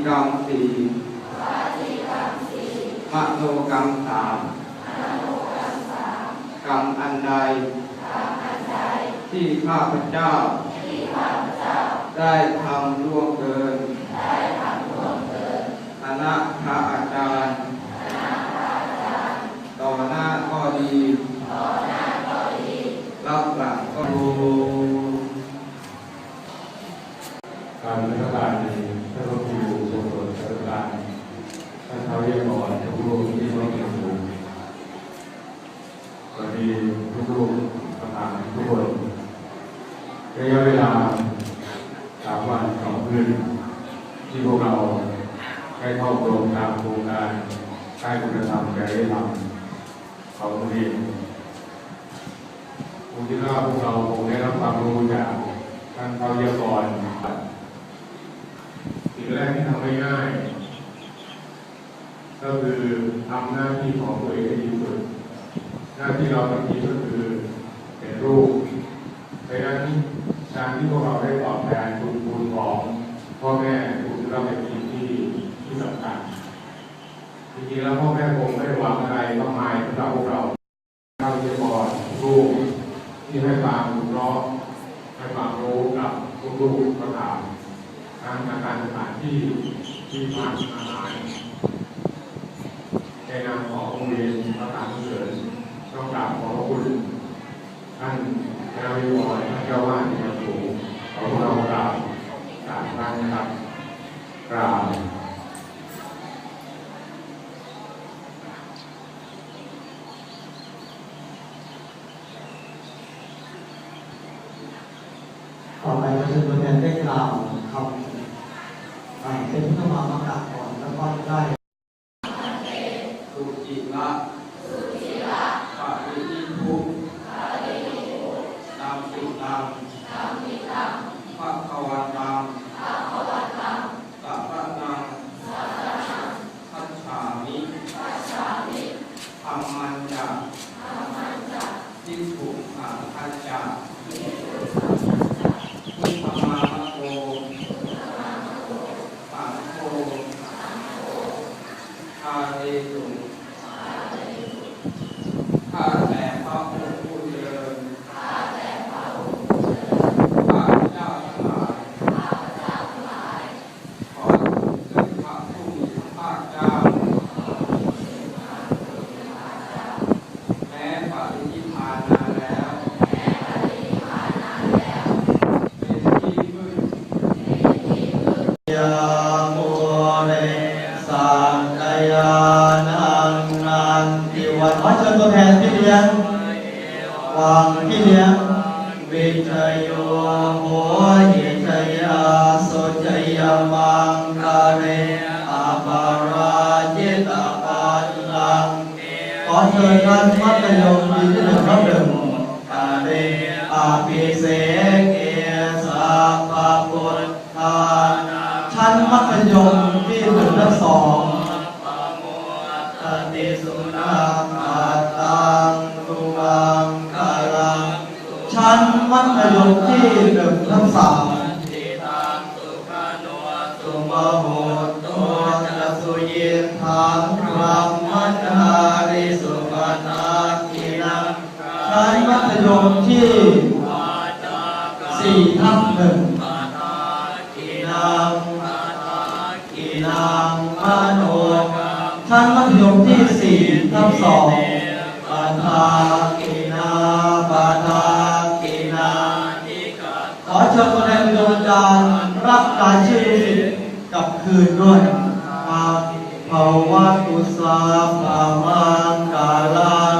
ปฏิกรรมสี่มโนกรรมสามกรรมอันใด ที่ข้าพเจ้า ได้ทำล่วงเกินคณะพระอาจารย์ ต่อหน้าก็ดี รับหลังก็รู้ การรัฐบาลในท่านรัฐมนตรีทรงโปรดรัฐบาลท่านเท้าเรียกอ่อนทุกลูกที่ไม่เกี่ยวสูงสวัสดีทุกลูกประธานทุกคน ระยะเวลาสามวันสองคืนที่พวกเราได้เข้าโครงตามโครงการค่ายคุณธรรมจริยธรรมของโรงเรียนผมคิดว่าพวกเราคงได้รับความรู้จากท่านเท้าเรียกอ่อนสิ่งแรกที่ทำไม่ง่าย ก็คือทำหน้าที่ของตัวเองให้ดีที่สุดหน้าที่เราทำดีก็คือเป็นรูป ม่คงไม่ได้วังอะไรมากมายสำหรับพวกเราเราจะสอนลูกที่ให้ความรู้ร้องให้ความรู้กับลูกๆก็ถามทางอาการสถานที่ที่พักอาหารในนามของโรงเรียนพระธรรมเสริญต้องกราบขอบคุณท่านเจ้าวิวรท่านเจ้าวาดในวันสูงขอพวกเรากราบกราบท่านนะครับกราบ ต่อไปเราจะตัวแทน ได้กล่าวคำเป็นพุทธมามาปราศก่อนแล้วก็ได้ สุจิระปฏิทิทุตามสิตังภะคะวันตังสัพพะนังคัจฉามิธรรมันจะทิฏฐุขังคัจจะพุทธมามะโกสังโฆคาเรตุ ข้าแต่พระองค์ผู้เจริญข้าแต่พระองค์ผู้เจริญข้าพเจ้าทั้งหลายข้าพเจ้าทั้งหลาย ขอถึงพระผู้มีพระภาคเจ้า แม้ปฏิทิพานนานแล้ว เป็นที่มืด ยาโมเรสังกายานังนันติวันขอเชิญตัวแทนพี่เลี้ยงวังพี่เลี้ยงวิทยโยโหหิทยาสุจ ยมังคาเรอาปาราจิตาปัลลังขอเชิญท่านมัตยมดีที่หนึ่งครับหนึ่งกาเรอาภิเสกเอสาภาพุทธาชั้นมัธยมที่หนึ่งและสองติสุนังอัตตังตุวังกาลังชั้นมัธยมที่หนึ่งและสาม ชั้มัธยมที่สี่ทับหนึ่งกีนังกีนังมโนชั้นมัธยมที่สี่ทับสองปาทากีนาปาทากีนาขอเชิญตัวแทนดวงจารย์รับการชื่อสิทธิ์กับคืนด้วยอาภาวะตุสาภามังกาลัง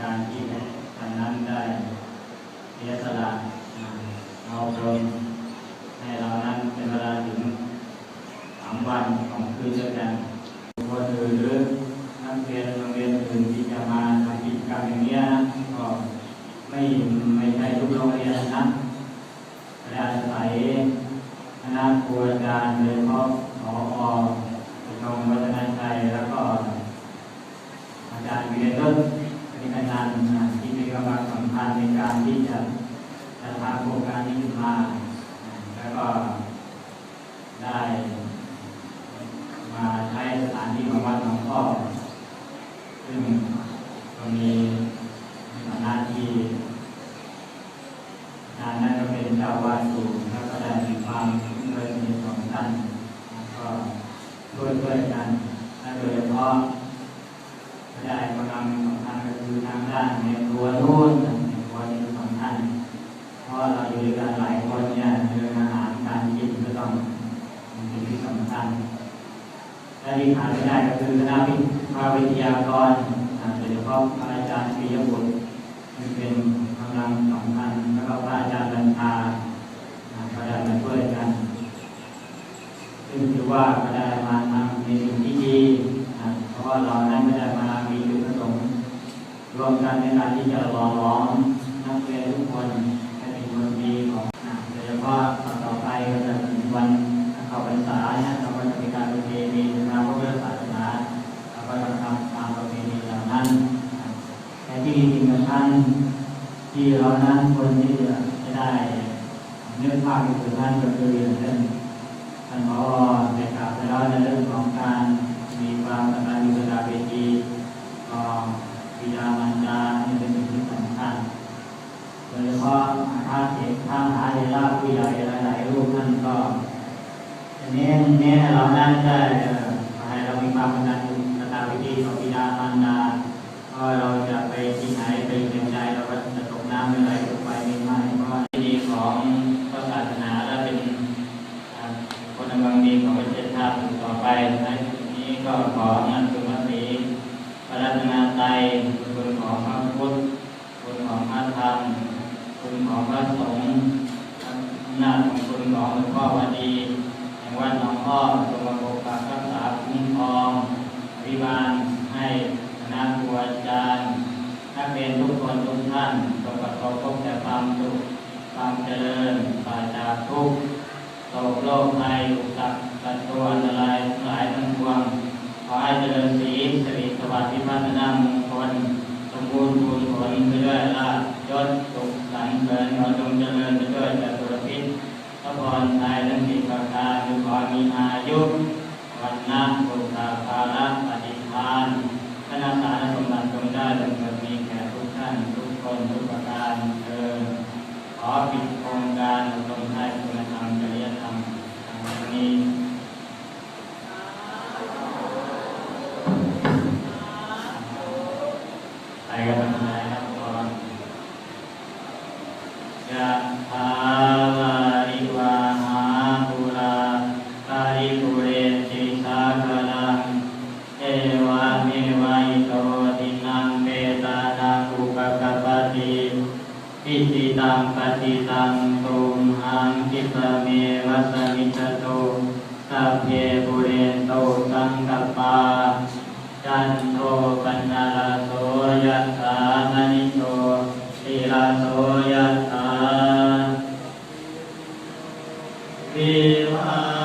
การที่ทางนั้นได้เสียสละเอาตรงให้เรานั้นเป็นเวลาถึงสามวันของคืนเดียวกัน ช่วยช่วยๆกันและโดยเฉพาะไม่ได้กำลังสำคัญก็คือทางด้านในครัวนู่นในครัวนี้สำคัญเพราะเราอยู่ด้วยกันหลายคนเนี่ยเรื่องอาหารการกินก็ต้องเป็นที่สำคัญและที่ขาดไม่ได้ก็คือคณะวิภาวิทยากรโดยเฉพาะพระอาจารย์ปิยบุตรที่เป็นกำลังสำคัญแล้วก็พระอาจารย์บัญชาก็ได้มาช่วยกันซึ่งถือว่าก็ได้มา ว่าเรานั้นไม่ได้มามีจุดประสงค์รวมกันในการที่จะหล่อหลอมนักเรียนทุกคนให้เป็นคนดีของนะโดยเฉพาะต่อไปก็จะถึงวันเข้าพรรษาเนี่ยเราก็จะมีการประเพณีทางพระพุทธศาสนาเราก็จะทำตามประเพณีเหล่านั้นแต่ที่จริงๆท่านที่เรานั้นคนที่จะได้เนื้อภาคที่สุดนั้นก็คืออย่างเช่นท่านผอได้กล่าวไปแล้วในเรื่องของการ มีความกตัญญูกตเวทีต่อบิดามารดานี่เป็นสิ่งที่สำคัญโดยเฉพาะพระเถรพระมหาเถระผู้ใหญ่หลายๆรูปท่านก็เน้นเน้นเรานั่นได้ นตรัยคุณของพระพุทธคุณของพระธรรมคุณของพระสงฆ์อำนาจของคุณของหลวงพ่อวันดีแห่งวัดหนองอ้อทรงมาปกปักรักษาคุ้มครองอภิบาลให้คณะครูอาจารย์นักเรียนทุกคนทุกท่านจงประสบพบแต่ความสุขความเจริญปราศจากทุกข์โรคโรคภัยอุปสรรคตัดตัวอันตรายทั้งหลายทั้งปวงขอให้เจริญสีสิริสวัสดิ์พิพัฒนามง ลสมบูรณ์บุญผลไปด้วยลาบยศสุขสันต์เกินขอจงเจริญไปด้วยแตุรพิษพระพรทายทั้งสิบประการ อิติตังปฏิตังตุมหังกิตเมวัสมิจตุสัพเพปุเรนโตสังกปาจันโทปัญญาโสยัสสานิโตสีลาโสยัสสาวิวา